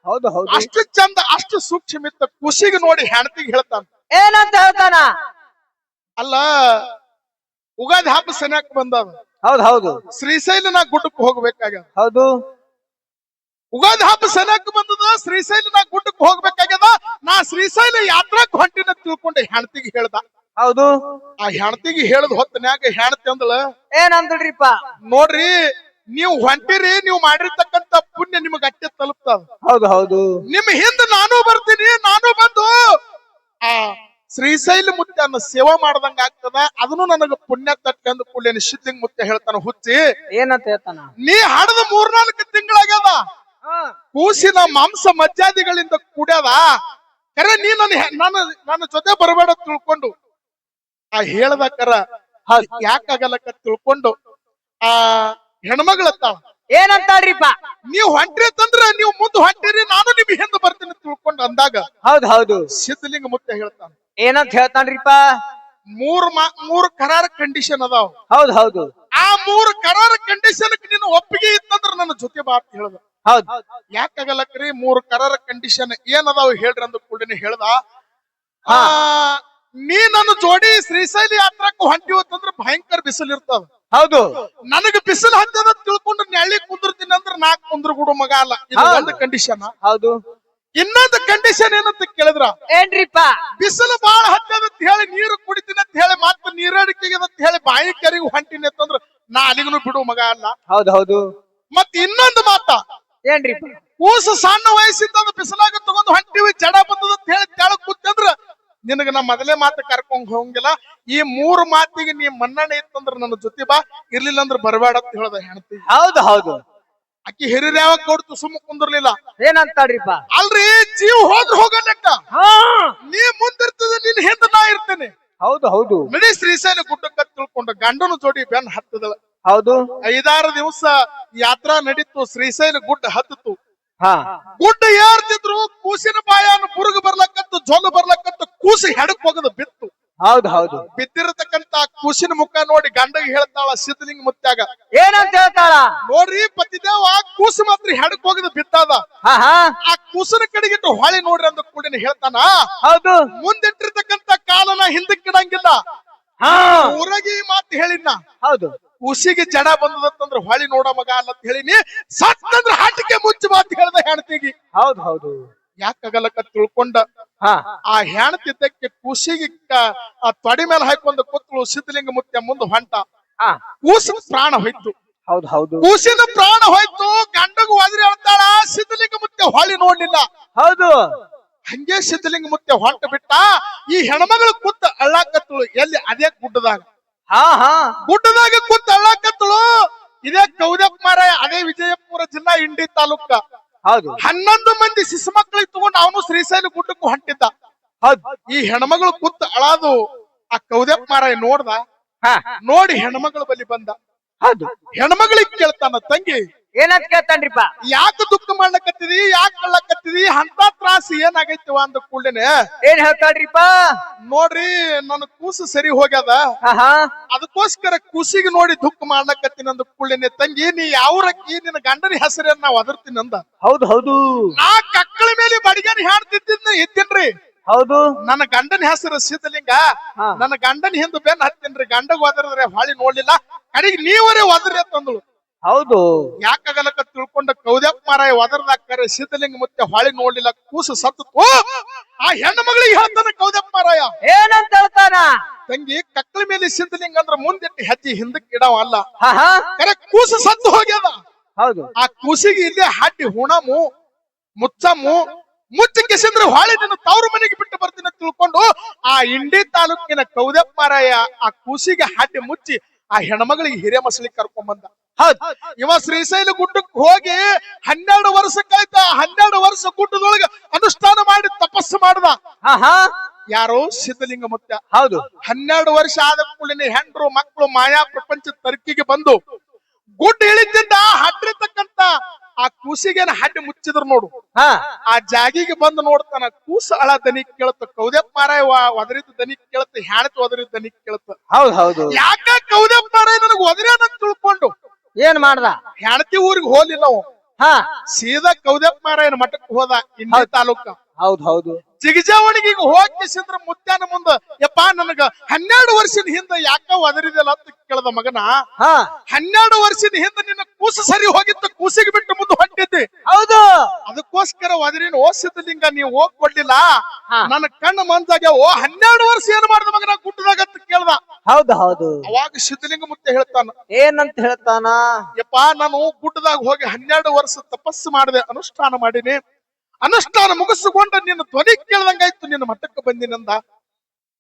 ಹೌದು ಹೌದು. ಅಷ್ಟು ಚಂದ ಅಷ್ಟು ಸೂಕ್ಷ್ಮಿತ್ತ ಖುಷಿಗೆ ನೋಡಿ ಹೆಣತಿಗೆ ಹೇಳ್ತಾನ. ಏನಂತ ಹೇಳ್ತಾನ? ಅಲ್ಲ ಉಗಾದಿ ಹಬ್ಬ ಸನ್ಯಾಕ ಬಂದದ ಹೌದು ಹೌದು. ಶ್ರೀಶೈಲನ ಗುಡ್ಡಕ್ಕೆ ಹೋಗ್ಬೇಕಾಗ ಹೌದು. ಉಗಾದಿ ಹಬ್ಬ ಸನ್ಯಾಕ ಬಂದದ ಶ್ರೀಶೈಲನ ಗುಡ್ಡಕ್ಕೆ ಹೋಗ್ಬೇಕಾಗ್ಯದ. ನಾ ಶ್ರೀಶೈಲ ಯಾತ್ರಕ್ಕೆ ಹೊಂಟಿನ ತಿಳ್ಕೊಂಡು ಹೆಣತಿಗೆ ಹೇಳ್ದ. ಹೌದು. ಆ ಹೆಣತಿಗೆ ಹೇಳದ್ ಹೊತ್ತನ್ಯಾಗ ಹೆಣತಿ ಅಂದಳ ಏನಂದ್ರಿಪ್ಪ? ನೋಡ್ರಿ ನೀವು ಹೊಂಟಿರಿ ನೀವು ಮಾಡಿರ್ತಕ್ಕಂತ ಪುಣ್ಯ ನಿಮಗೆ ಅಟ್ಟೆ ತಲುಪ್ತದ. ಹೌದು ಹೌದು. ನಿಮ್ ಹಿಂದ ನಾನು ಬರ್ತೀನಿ ನಾನು ಬಂದು. ಆ ಶ್ರೀಶೈಲ ಮುತ್ಯನ ಸೇವಾ ಮಾಡ್ದಂಗ ಆಗ್ತದ ಅದನ್ನು ನನಗ ಪುಣ್ಯ ತಟ್ಟಂದು ಕೂಡಲೇ ಸಿದ್ಧಂಗ್ ಮುತ್ಯ ಹೇಳ್ತಾನ ಹುಚ್ಚಿ. ಏನಂತ ಹೇಳ್ತಾನ? ನೀ ಹಾಡದ ಮೂರ್ನಾಲ್ಕು ತಿಂಗಳಾಗ್ಯದ. ಕೂಸಿನ ಮಾಂಸ ಮಜ್ಜಾದಿಗಳಿಂದ ಕೂಡ್ಯದ. ಕರೆ ನೀ ನನ್ನ ಹೆ- ನನ್ನ ನನ್ನ ಜೊತೆ ಬರಬೇಡ ತಿಳ್ಕೊಂಡು. ಆ ಹೇಳ್ದಕ್ಕರ ಕರ ಯಾಕಾಗಲ್ಲಕ್ಕ ತಿಳ್ಕೊಂಡು. ಆ ಹೆಣ್ಮಗಳತ್ತಾಳ ಏನಂತಾಳ್ರಿಪ್ಪ? ನೀವು ಹೊಂಟ್ರಿ ಅಂತಂದ್ರ ನೀವು ಮುಂದೆ ಹೊಂಟಿರಿ ನಾನು ನಿಮ್ ಹಿಂದೆ ಬರ್ತೀನಿ ತಿಳ್ಕೊಂಡು ಅಂದಾಗ ಹೌದ್ ಹೌದು. ಸಿದ್ಧಲಿಂಗ ಮುತ್ತ ಹೇಳ್ತಾನ. ಏನಂತ ಹೇಳ್ತಾನ್ರಿಪ್ಪ? ಮೂರ್ ಮಾ ಮೂರ್ ಕರಾರ ಕಂಡೀಷನ್ ಅದಾವ. ಹೌದ್ ಹೌದು. ಆ ಮೂರ್ ಕರಾರ ಕಂಡೀಷನ್ ನೀನು ಒಪ್ಪಿಗೆ ಇತ್ತಂದ್ರ ನನ್ನ ಜೊತೆ ಬಾ ಅಂತ ಹೇಳ್ದ. ಹೌದ್. ಯಾಕಾಗಲ್ಲಕ್ರಿ ಮೂರ್ ಕರಾರ ಕಂಡೀಷನ್ ಏನ್ ಅದಾವ ಹೇಳ್ರಿ ಅಂದ ಕೂಡನೆ ಹೇಳ್ದ. ಆ, ನೀ ನನ್ನ ಜೋಡಿ ಶ್ರೀಶೈಲಿ ಯಾತ್ರಕ್ಕೆ ಹೊಂಟಿವತ್ತಂದ್ರ ಭಯಂಕರ ಬಿಸಿಲು ಇರ್ತದ ಹೌದು. ನನಗೆ ಬಿಸಿಲು ಹತ್ತದ ತಿಳ್ಕೊಂಡು ನೆಳ್ಳಿ ಕುಂದಿರ್ತೀನಿ ಅಂದ್ರೆ ನಾ ಕುಂದ್ರ ಗುಡು ಮಗ ಅಲ್ಲ. ಇದು. ಒಂದು ಕಂಡೀಷನ್ ಹೌದು. ಇನ್ನೊಂದು ಕಂಡೀಷನ್ ಏನಂತ ಕೇಳಿದ್ರ? ಏನ್ರಿಪ್ಪ? ಬಿಸಿಲು ಬಾಳ ಹತ್ತದ ಅಂತ ಹೇಳಿ ನೀರು ಕುಡಿತೀನಿ ಅಂತ ಹೇಳಿ ಮತ್ತೆ ನೀರಡಿಕೆಗೆ ಅಂತ ಹೇಳಿ ಬಾಯಿ ಕರಿಗೂ ಹೊಂಟಿನಿ ಅಂತಂದ್ರ ನಾ ಅಲ್ಲಿಗೂ ಬಿಡು ಮಗ ಅಲ್ಲ. ಹೌದು ಹೌದು. ಮತ್ತೆ ಇನ್ನೊಂದು ಮಾತ. ಏನ್ರಿ ಕೂಸು ಸಣ್ಣ ವಯಸ್ಸಿಂದ ಬಿಸಿಲಾಗ ತಗೊಂಡು ಹೊಂಟಿವಿ ಜಡ ಬಂದದ ಅಂತ ಹೇಳಿ ತೆಳಗ್ ಕೂತಂದ್ರ ನಿನಗ ನಾ ಮೊದಲೇ ಮಾತು ಕರ್ಕೊಂಡ್ ಹೋಗಂಗಿಲ್ಲ. ಈ ಮೂರು ಮಾತಿಗೆ ನೀ ಮನ್ನಣೆ ಇತ್ತಂದ್ರ ನನ್ನ ಜೊತೆ ಬಾ ಇರ್ಲಿಲ್ಲ ಅಂದ್ರೆ ಬರಬೇಡ ಅಂತ ಹೇಳದ ಹೆಣ್ತಿ ಹೌದು ಹೌದು. ಅಕ್ಕಿ ಹಿರಿಯರ್ ಯಾವಾಗ ಕೊಡ್ತು ಸುಮ್ಮ ಕುಂದಿರ್ಲಿಲ್ಲ. ಬಾ ಅಲ್ರಿ ಜೀವ ಹೋದ್ರ ಹೋಗಲ್ಲಕ್ಕ ಹಾ. ನೀ ಮುಂದಿರ್ತದ ನಿನ್ ಹಿಂದ ನಾ ಇರ್ತೇನೆ. ಹೌದು ಹೌದು. ನಡಿ ಶ್ರೀಶೈಲ ಗುಡ್ಡಕ್ಕ ತಿಳ್ಕೊಂಡ ಗಂಡನ ಜೋಡಿ ಬೆನ್ ಹತ್ತದಳ. ಹೌದು. ಐದಾರು ದಿವಸ ಯಾತ್ರಾ ನಡೀತು ಶ್ರೀಶೈಲ ಗುಡ್ಡ ಹತ್ತಿತು. ಗುಡ್ಡ ಏರ್ತಿದ್ರು ಕೂಸಿನ ಬಾಯನ್ನು ಬುರುಗು ಬರ್ಲಕ್ಕಂತ ಜೊಲ್ಲು ಬರ್ಲಕ್ಕಂತ ಕೂಸಿ ಹೆಡಕ್ ಹೋಗದು ಬಿತ್ತು. ಹೌದು ಹೌದು. ಬಿದ್ದಿರತಕ್ಕಂತ ಕೂಸಿನ ಮುಖ ನೋಡಿ ಗಂಡಗೆ ಹೇಳ್ತಾಳ ಸಿದ್ಧಲಿಂಗ ಮುತ್ತಾಗ ಏನಂತ ಹೇಳ್ತಾಳ? ನೋಡ್ರಿ ಪತಿದೇವ ಕೂಸು ಮಾತ್ರ ಹೆಡಕ್ ಹೋಗದ ಬಿತ್ತಾದ. ಆ ಕೂಸಿನ ಕಡೆಗಿಟ್ಟು ಹೊಳೆ ನೋಡ್ರಿ ಅಂದ ಕೂಡಿನ ಹೇಳ್ತಾನ. ಹೌದು. ಮುಂದಿಟ್ಟಿರ್ತಕ್ಕಂತ ಕಾಲನ ಹಿಂದಕ್ಕಿಡಂಗಿಲ್ಲ ಹಾ. ಊರಾಗಿ ಮಾತು ಹೇಳಿದ್ನ. ಹೌದು. ಕೂಸಿಗೆ ಜಡ ಬಂದದಂತಂದ್ರ ಹೊಳಿ ನೋಡ ಮಗ ಅಲ್ಲ ಅಂತ ಹೇಳಿನಿ. ಸತ್ತಂದ್ರ ಹಟ್ಟಿಗೆ ಮುಚ್ಚಿ ಮಾತು ಹೇಳ್ದ ಹೆಣ್ತಿಗಿ. ಹೌದು ಹೌದು. ಯಾಕಾಗಲಕ್ಕ ತಿಳ್ಕೊಂಡ? ಆ ಹೆಣ್ತಿದ್ದಕ್ಕೆ ಕೂಸಿಗೆ ಆ ತೊಡಿ ಮೇಲೆ ಹಾಕೊಂಡ ಕೂತ್ಳು ಸಿದ್ಧಲಿಂಗ ಮುತ್ಯ ಮುಂದೆ ಹೊಂಟ. ಆ ಕೂಸಿನ ಪ್ರಾಣ ಹೋಯ್ತು. ಹೌದು ಹೌದು. ಕೂಸಿನ ಪ್ರಾಣ ಹೋಯ್ತು ಗಂಡಗೂ ಒದರಿ ಹೇಳ್ತಾಳ ಸಿದ್ಧಲಿಂಗ ಮುತ್ತೆ ಹೊಳಿ ನೋಡ್ಲಿಲ್ಲ. ಹೌದು. ಹಂಗೆ ಸಿದ್ಧಲಿಂಗ ಮುತ್ತೆ ಹೊಂಟ ಬಿಟ್ಟ ಈ ಹೆಣ್ಮಗಳು ಕೂತ ಅಳ್ಳಾಕತ್ತಳು ಎಲ್ಲಿ ಅದೇ ಗುಡ್ಡದಾಗ. ಹಾ ಹಾ ಗುಡ್ಡದಾಗ ಕೂತ್ ಅಳ್ಳಾಕತ್ತಳು. ಇದೇ ಕೌದಪ್ಪ ಮಾರಾಯ ಅದೇ ವಿಜಯಪುರ ಜಿಲ್ಲಾ ಇಂಡಿ ತಾಲೂಕ. ಹೌದು. ಹನ್ನೊಂದು ಮಂದಿ ಶಿಶು ಮಕ್ಕಳಿಗೆ ತಗೊಂಡು ಅವನು ಶ್ರೀಶೈಲ ಗುಡ್ಡಕ್ಕೂ ಹೊಂಟಿದ್ದ. ಹೌದು. ಈ ಹೆಣ್ಮಗಳು ಕೂತ್ ಅಳಾದು ಆ ಕೌದಪ್ಪ ಮಾರಾಯ ನೋಡ್ದ? ಹಾ. ನೋಡಿ ಹೆಣ್ಮಗಳ ಬಲಿ ಬಂದ. ಹೌದು. ಹೆಣ್ಮಗಳಿಗೆ ಕೇಳ್ತಾನ ತಂಗಿ ಏನಂತ ಕೇಳ್ತಾನ್ರಿಪ್ಪ? ಯಾಕೆ ದುಃಖ ಮಾಡ್ಲಕತ್ತಿದಿ ಯಾಕೆ ಅಳ್ಳಕತ್ತಿದಿ ಅಂತ ತ್ರಾಸ ಏನಾಗೈತಿ ಅಂದ ಕೂಡಲೇನೆ? ಏನ್ ಹೇಳ್ತಾಳ್ರಿಪ್ಪ? ನೋಡ್ರಿ ನನ್ನ ಕೂಸು ಸರಿ ಹೋಗ್ಯದ. ಅದಕ್ಕೋಸ್ಕರ ಕೂಸಿಗೆ ನೋಡಿ ದುಃಖ ಮಾಡ್ಲಕತ್ತೀನಿ ಅಂದ ಕೂಡಲೇನೆ. ತಂಗಿ ನೀ ಯಾವ್ರಕ್ಕಿ ನಿನ್ನ ಗಂಡನ ಹೆಸರನ್ನ ನಾ ಒದರ್ತೀನಿ ಅಂದ. ಹೌದು ಹೌದು. ನಾ ಕಕ್ಕಳ ಮೇಲೆ ಬಡಿಗೆನ ಹೇಳ್ತಿದ್ದ ಇದ್ದೀನ್ರಿ. ಹೌದು. ನನ್ನ ಗಂಡನ ಹೆಸರು ಸಿದ್ಧಲಿಂಗ ನನ್ನ ಗಂಡನ ಹಿಂದ ಬೆನ್ ಹತ್ತೀನ್ರಿ. ಗಂಡಗ್ ಒದರಿದ್ರೆ ಹಾಳಿ ನೋಡ್ಲಿಲ್ಲ. ಕಡೆಗೆ ನೀವರೇ ಒದರಿ ಅಂತಂದಳು. ಹೌದು. ಯಾಕಾಗಲಕ್ಕ ತಿಳ್ಕೊಂಡ ಕೌದ್ಯಪ್ಪ ಮಾರಾಯ ಒದರ್ದಾಕರೆ ಸಿದ್ಧಲಿಂಗ ಮತ್ತೆ ಹೊಳಿ ನೋಡ್ಲಿಲ್ಲ ಕೂಸು ಸತ್ತು. ಆ ಹೆಣ್ಣು ಮಗಳಿಗೆ ಹೇಳ್ತಾನೆ ಕೌದ್ಯಪ್ಪ ಮಾರಾಯ. ಏನಂತ ಹೇಳ್ತಾನ? ತಂಗಿ ಕಕ್ಕಳ ಮೇಲೆ ಸಿದ್ಧಲಿಂಗ ಅಂದ್ರ ಮುಂದಿಟ್ಟು ಹೆಜ್ಜೆ ಹಿಂದಕ್ಕೆ ಇಡವ ಅಲ್ಲ. ಕರೆ ಕೂಸು ಸತ್ತು ಹೋಗ್ಯದ. ಹೌದು. ಆ ಕೂಸಿಗೆ ಇಲ್ಲೇ ಹಾಟಿ ಹುಣಮು ಮುಚ್ಚಮ್ಮು ಮುಚ್ಚ ಕಿಸಿಂದ್ರೆ ಹೊಳಿ ನಿನ್ನ ತವ್ರ ಮನೆಗೆ ಬಿಟ್ಟು ಬರ್ತೀನಿ ತಿಳ್ಕೊಂಡು ಆ ಇಂಡಿ ತಾಲೂಕಿನ ಕೌದಪ್ಪ ಮಾರಾಯ ಆ ಕೂಸಿಗೆ ಹಾಟಿ ಮುಚ್ಚಿ ಆ ಹೆಣ್ಮಗಳಿಗೆ ಹಿರಿಯ ಮಸಳಿಗೆ ಕರ್ಕೊಂಡ್ ಬಂದ. ಹೌದು. ಇವ ಶ್ರೀಶೈಲ ಗುಡ್ಡಕ್ಕೆ ಹೋಗಿ ಹನ್ನೆರಡು ವರ್ಷಕ್ಕಾಯ್ತ? ಹನ್ನೆರಡು ವರ್ಷ ಗುಡ್ಡದೊಳಗೆ ಅನುಷ್ಠಾನ ಮಾಡಿ ತಪಸ್ಸು ಮಾಡ್ದ. ಯಾರು ಯಾರೋ ಸಿದ್ಧಲಿಂಗ ಮುತ್ಯ. ಹೌದು. ಹನ್ನೆರಡು ವರ್ಷ ಆದ ಕೂಡಲೇ ಹೆಂಡ್ರು ಮಕ್ಕಳು ಮಾಯಾ ಪ್ರಪಂಚದ ತರ್ಕಿಗೆ ಬಂದು ಗುಡ್ಡ ಇಳಿತಿದ್ದ ಹಡ್ಡಿರ್ತಕ್ಕಂತ ಆ ಕೂಸಿಗೇನ ಹಡ್ಡಿ ಮುಚ್ಚಿದ್ರು ನೋಡು. ಹಾ. ಆ ಜಾಗಿಗೆ ಬಂದು ನೋಡ್ತಾನ ಕೂಸ ಅಳ ದನಿ ಕೇಳತ್ತ ಕೌದೆಪ್ಪಾರ ಒದರಿದ ದನಿ ಕೇಳತ್ತ ಹ್ಯಾಣತ್ ಒದರಿದ ದನಿ ಕೇಳತ್ತ ಹೌದು ಹೌದು. ಯಾಕ ಕೌದೆಪ್ಪಾರ ಮಾರಾಯ ನನಗ್ ಒದರ್ಯಾನ ಅಂತ ತಿಳ್ಕೊಂಡು? ಏನ್ ಮಾಡ್ದ? ಹೆಣತಿ ಊರಿಗೆ ಹೋಲಿಲ್ಲ ಅವ. ಹಾ. ಸೀದಾ ಕೌದೆಪ್ಪಾರ ಮಾರಾಯನ ಮಠಕ್ಕೆ ಹೋದ ಇಂಡಿ ತಾಲೂಕ. ಹೌದು ಹೌದು. ಜಿಗಜಾವಣಿಗೆ ಹೋಗಿ ಸಿದ್ರ ಮುತ್ಯಾನ ಮುಂದ ಯಪ್ಪ ನನಗ ಹನ್ನೆರಡು ವರ್ಷದ ಹಿಂದ ಯಾಕ ಒದರಿದಲ್ಲ ಅಂತ ಕೇಳದ ಮಗನ? ಹಾ. ಹನ್ನೆರಡು ವರ್ಷದ ಹಿಂದ ನಿನ್ನ ಕೂಸು ಸರಿ ಹೋಗಿತ್ತು ಕೂಸಿಗೆ ಬಿಟ್ಟು ಮುಂದೆ ಹೊಂಟಿದ್ದೆ. ಹೌದು. ಅದಕ್ಕೋಸ್ಕರ ಒದರಿನ ಓಸಿದ್ಲಿಂಗ ನೀವು ಹೋಗ್ ಕೊಡ್ಲಿಲ್ಲ. ನನ್ನ ಕಣ್ಣು ಓ ಹನ್ನೆರಡು ವರ್ಷ ಏನ್ ಮಾಡಿದ ಮಗನ ಗುಡ್ಡದಾಗ ಅಂತ ಕೇಳ್ದ. ಹೌದು ಹೌದು. ಅವಾಗ ಸಿದ್ಧಲಿಂಗ ಮುತ್ತೆ ಹೇಳ್ತಾನ ಏನಂತ ಹೇಳ್ತಾನ? ಯಪ್ಪ ನಾನು ಗುಡ್ಡದಾಗ ಹೋಗಿ ಹನ್ನೆರಡು ವರ್ಷ ತಪಸ್ಸು ಮಾಡಿದೆ ಅನುಷ್ಠಾನ ಮಾಡೀನಿ. ಅನುಷ್ಠಾನ ಮುಗಿಸಿಕೊಂಡ ನಿನ್ನ ಧ್ವನಿ ಕೇಳ್ದಂಗಾಯ್ತು ನಿನ್ನ ಮಠಕ್ಕೆ ಬಂದಿನಂದ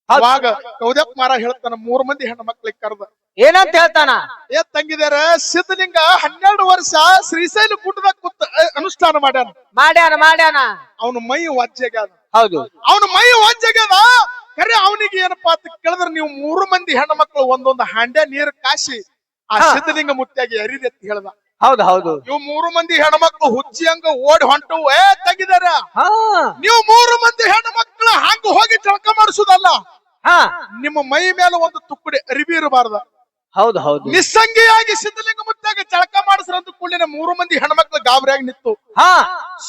ಅವಾಗ ಕೌದಪ್ಪ ಮಾರ ಹೇಳ್ತಾನ ಮೂರ್ ಮಂದಿ ಹೆಣ್ಣು ಮಕ್ಳಿಗೆ ಕರೆದ. ಏನಂತ ಹೇಳ್ತಾನ? ಏ ತಂಗಿದಾರ ಸಿದ್ಧಲಿಂಗ ಹನ್ನೆರಡು ವರ್ಷ ಶ್ರೀಶೈಲ ಗುಡ್ಡದಾಗ ಕೂತ ಅನುಷ್ಠಾನ ಮಾಡ್ಯಾನ. ಮಾಡ್ಯಾನ ಮಾಡ್ಯಾನ. ಅವನ ಮೈ ವಾಜ್ಯಗ್ಯಾದ ಹೌದು. ಅವನ ಮೈ ವಾಜ್ಯಗ್ಯಾದ ಕರೆ ಅವನಿಗೆ ಏನಪ್ಪಾ ಅಂತ ಕೇಳಿದ್ರೆ ನೀವು ಮೂರು ಮಂದಿ ಹೆಣ್ಣು ಮಕ್ಕಳು ಒಂದೊಂದು ಹಾಂಡ್ಯ ನೀರು ಕಾಸಿ ಆ. ಸಿದ್ಧಲಿಂಗ ಮುತ್ತಿಯಾಗಿ ಅರಿದೆ ಅಂತ ಹೇಳ್ದ. ಹೌದು ಹೌದು. ಇವ್ ಮೂರು ಮಂದಿ ಹೆಣ್ಮಕ್ಳು ಹುಚ್ಚಿ ಹಂಗ ಓಡಿ ಹೊಂಟು ಏ ತೆಗಿದಾರ. ಹಾ. ನೀವು ಮೂರು ಮಂದಿ ಹೆಣ್ಮಕ್ಳು ಹಂಗ ಹೋಗಿ ಚಳಕ ಮಾಡಿಸುದಲ್ಲ. ಹಾ. ನಿಮ್ಮ ಮೈ ಮೇಲೆ ಒಂದು ತುಕ್ಕಡಿ ಅರಿವಿ ಇರಬಾರ್ದ. ಹೌದು ಹೌದು. ನಿಸ್ಸಂಗಿಯಾಗಿ ಸಿದ್ಧಲಿಂಗ ಮುತ್ತಾಗ ಜಳಕ ಮಾಡಿಸ್ರಂತ ಕೂಡಲೇ ಮೂರು ಮಂದಿ ಹೆಣ್ಮಕ್ಳು ಗಾಬರಿಯಾಗಿ ನಿಂತು. ಹಾ.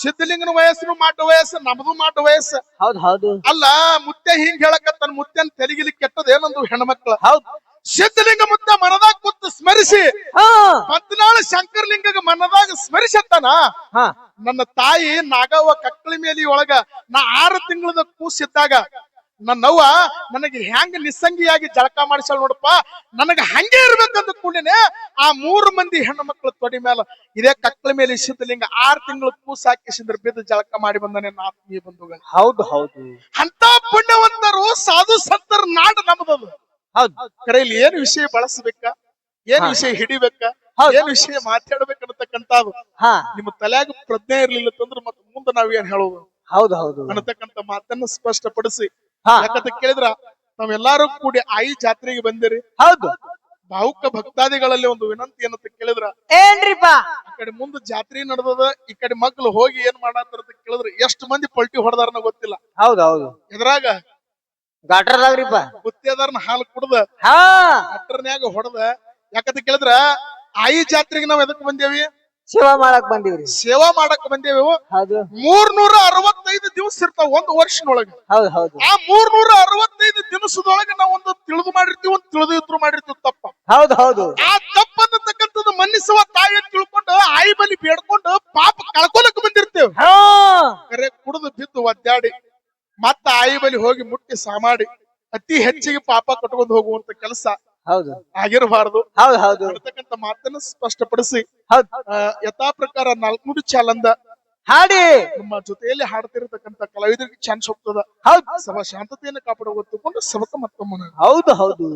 ಸಿದ್ಧಲಿಂಗನ ವಯಸ್ಸು ಮಾಟ ವಯಸ್ಸು ನಮ್ದು ಮಾಟ ವಯಸ್ಸು. ಹೌದು ಹೌದು. ಅಲ್ಲ ಮುತ್ತೆ ಹಿಂಗ್ ಹೇಳಕತ್ತಾನ ಮುತ್ತೆನ್ ತೆಲಿಗಿಲಿ ಕೆಟ್ಟದ ಏನಂದು ಹೆಣ್ಮಕ್ಳು. ಹೌದು. ಸಿದ್ಧಲಿಂಗ ಮುತ್ತ ಮನದಾಗ ಕೂತು ಸ್ಮರಿಸಿ. ಹಾ. ಪದ್ನಾಳು ಶಂಕರಲಿಂಗ ಮನದಾಗ ಸ್ಮರಿಸತ್ತಾನ. ಹಾ. ನನ್ನ ತಾಯಿ ನಾಗವ್ವ ಕಕ್ಕಳಿ ಮೇಲಿ ಒಳಗ ನಾ ಆರು ತಿಂಗಳದ ಕೂಸಿದ್ದಾಗ ನನ್ನವ್ವ ನನಗೆ ಹೆಂಗ ನಿಸ್ಸಂಗಿಯಾಗಿ ಜಳಕ ಮಾಡಿಸಲ್ ನೋಡಪ್ಪ ನನಗ ಹಂಗೆ ಇರ್ಬೇಕಂತ ಕೂಡನೆ ಆ ಮೂರು ಮಂದಿ ಹೆಣ್ಣು ಮಕ್ಕಳ ತೊಡಿ ಮೇಲೆ ಇದೇ ಕಕ್ಕಳ ಮೇಲೆ ಸಿದ್ಧಲಿಂಗ ಆರು ತಿಂಗಳ ಕೂಸ್ ಹಾಕಿಸಿದ್ರ ಬಿದ್ದು ಜಳಕ ಮಾಡಿ ಬಂದನೆ ಆತ್ಮೀಯ ಬಂಧುಗಳು. ಹೌದು ಹೌದು. ಅಂತ ಪುಣ್ಯವಂತರು ಸಾಧು ಸಂತರ ನಾಡು ನಮ್ದದು. ಹೌದು. ಕರೆ ಇಲ್ಲಿ ಏನ್ ವಿಷಯ ಬಳಸಬೇಕ? ಏನ್. ವಿಷಯ ಹಿಡಿಬೇಕ? ಏನು ವಿಷಯ ಮಾತಾಡ್ಬೇಕನ್ನತಕ್ಕಂತ ನಿಮ್ಮ ತಲೆಯಾಗ ಪ್ರಜ್ಞೆ ಇರ್ಲಿಲ್ಲ ತಂದ್ರೆ ಮತ್ತೆ ಮುಂದೆ ನಾವ್ ಏನ್ ಹೇಳೋದು ಹೌದು ಹೌದು ಅನ್ನತಕ್ಕಂತ ಮಾತನ್ನ ಸ್ಪಷ್ಟಪಡಿಸಿ. ಯಾಕಂತ ಕೇಳಿದ್ರ ನಾವೆಲ್ಲಾರು ಕೂಡಿ ಆಯಿ ಜಾತ್ರೆಗೆ ಬಂದಿರಿ. ಹೌದು. ಭಾವುಕ ಭಕ್ತಾದಿಗಳಲ್ಲಿ ಒಂದು ವಿನಂತಿ ಅನ್ನತ ಕೇಳಿದ್ರ ಏನ್ರಿಪ್ಪ? ಆ ಕಡೆ ಮುಂದೆ ಜಾತ್ರೆ ನಡೆದದ ಈ ಕಡೆ ಮಕ್ಳು ಹೋಗಿ ಏನ್ ಮಾಡತ್ತಾರ ಅಂತ ಕೇಳಿದ್ರ ಎಷ್ಟು ಮಂದಿ ಪಲ್ಟಿ ಹೊಡೆದಾರನ ಗೊತ್ತಿಲ್ಲ. ಹೌದು ಹೌದು. ಎದ್ರಾಗ ಗಟ್ರದಾಗ್ರಿಪ್ಪ. ಗುತ್ತೇದಾರನ ಹಾಲು ಕುಡ್ದ ಹಾ. ಅಟ್ರನ್ಯಾಗ ಹೊಡೆದ. ಯಾಕಂತ ಕೇಳಿದ್ರ ಆಯಿ ಜಾತ್ರೆಗೆ ನಾವ್ ಎದಕ್ ಬಂದೇವಿ? ಸೇವಾ ಮಾಡಕ್ ಬಂದಿವ್ರಿ. ಸೇವಾ ಮಾಡಕ್ ಬಂದೇವಿ ಹೌದು. ಮೂರ್ನೂರ ಅರವತ್ತೈದು ದಿವಸ ಇರ್ತಾವ ಒಂದ್ ವರ್ಷದೊಳಗ ಹೌದು ಹೌದು. ಆ ಮೂರ್ನೂರ ಅರವತ್ತೈದು ದಿವಸದೊಳಗೆ ನಾವು ಒಂದು ತಿಳಿದು ಮಾಡಿರ್ತೀವಿ ಒಂದು ತಿಳಿದು ಇದ್ರು ಮಾಡಿರ್ತೀವಿ ತಪ್ಪ. ಹೌದು ಹೌದು. ಆ ತಪ್ಪನ್ನತಕ್ಕಂಥದ್ದು ಮನ್ನಿಸುವ ತಾಯಿ ತಿಳ್ಕೊಂಡು ಆಯಿ ಬಲಿ ಬೇಡ್ಕೊಂಡು ಪಾಪ ಕಳ್ಕೊಳಕ್ ಬಂದಿರ್ತೇವೆ. ಹಾ. ಕರೆ ಕುಡಿದು ಬಿದ್ದು ಒದ್ದಾಡಿ. ಮತ್ತ ಆಯಿ ಬಲಿ ಹೋಗಿ ಮುಟ್ಟಿ ಸಾಮಾಡಿ ಅತಿ ಹೆಚ್ಚಿಗೆ ಪಾಪ ಕಟ್ಕೊಂಡು ಹೋಗುವಂತ ಕೆಲಸ ಹೌದು. ಆಗಿರಬಾರದು. ಹೌದು ಹೌದು. ಅಂತಕ್ಕಂತ ಮಾತನ್ನ ಸ್ಪಷ್ಟಪಡಿಸಿ. ಯಥಾ ಪ್ರಕಾರ ನಾಲ್ಕುನುಡಿ ಚಾಲಂದ ಹಾಡಿ. ನಮ್ಮ ಜೊತೆಯಲ್ಲಿ ಹಾಡ್ತಿರತಕ್ಕಂತ ಕಲಾವಿದರಿಗೆ ಚಾನ್ಸ್ ಹೋಗ್ತದ. ಹೌದು. ಸಭಾ ಶಾಂತತೆಯನ್ನು ಕಾಪಾಡುವ ಹೊತ್ತುಕೊಂಡು ಸಬಕ ಮತ್ತೊಮ್ಮನ ಹೌದು ಹೌದು.